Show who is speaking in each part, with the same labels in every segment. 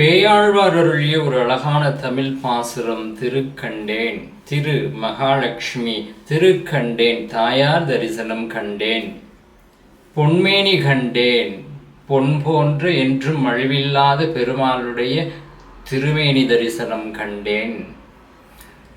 Speaker 1: பேயாழ்வார் அருளிய ஒரு அழகான தமிழ் பாசுரம் திருக்கண்டேன் திரு மகாலட்சுமி திருக்கண்டேன் தாயார் தரிசனம் கண்டேன். பொன்மேனி கண்டேன் பொன் போன்ற என்றும் அழிவில்லாத பெருமாளுடைய திருமேனி தரிசனம் கண்டேன்.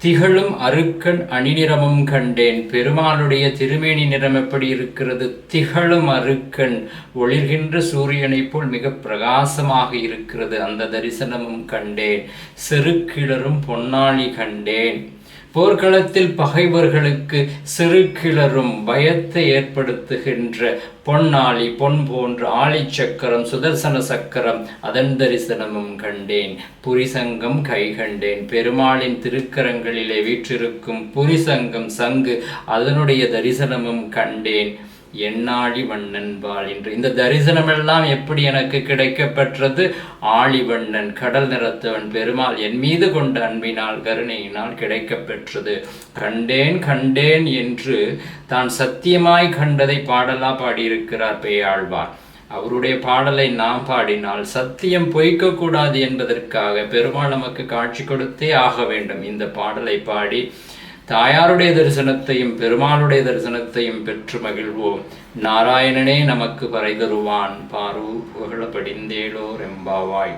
Speaker 1: திகழும் அருக்கன் அணிநிறமும் கண்டேன். பெருமாளுடைய திருமேனி நிறம் எப்படி இருக்கிறது? திகழும் அருக்கன். ஒளிர்கின்ற சூரியனைப் போல் மிக பிரகாசமாக இருக்கிறது. அந்த தரிசனமும் கண்டேன். செருக்கிளரும் பொன்னாளி கண்டேன். போர்க்களத்தில் பகைவர்களுக்கு செருக்கிளரும் பயத்தை ஏற்படுத்துகின்ற பொன்னாளி பொன் போன்ற ஆழிச்சக்கரம் சுதர்சன சக்கரம் அதன் தரிசனமும் கண்டேன். புரிசங்கம் கை கண்டேன். பெருமாளின் திருக்கரங்களிலே வீற்றிருக்கும் புரிசங்கம் சங்கு அதனுடைய தரிசனமும் கண்டேன். எண்ணாழி வண்ணன்பால் என்று. இந்த தரிசனமெல்லாம் எப்படி எனக்கு கிடைக்கப்பெற்றது? ஆழிவண்ணன் கடல் நிறத்தவன் பெருமாள் என் மீது கொண்ட அன்பினால் கருணையினால் கிடைக்கப்பெற்றது. கண்டேன் கண்டேன் என்று தான் சத்தியமாய் கண்டதை பாடலா பாடியிருக்கிறார் பேயாழ்வார். அவருடைய பாடலை நாம் பாடினால் சத்தியம் பொய்க்கக்கூடாது என்பதற்காக பெருமாள் நமக்கு காட்சி கொடுத்தே ஆக வேண்டும். இந்த பாடலை பாடி தாயாருடைய தரிசனத்தையும் பெருமாளுடைய தரிசனத்தையும் பெற்று மகிழ்வோம். நாராயணனே நமக்கு பறை தருவான். பாரு புகழ படிந்தேலோர் எம்பாவாய்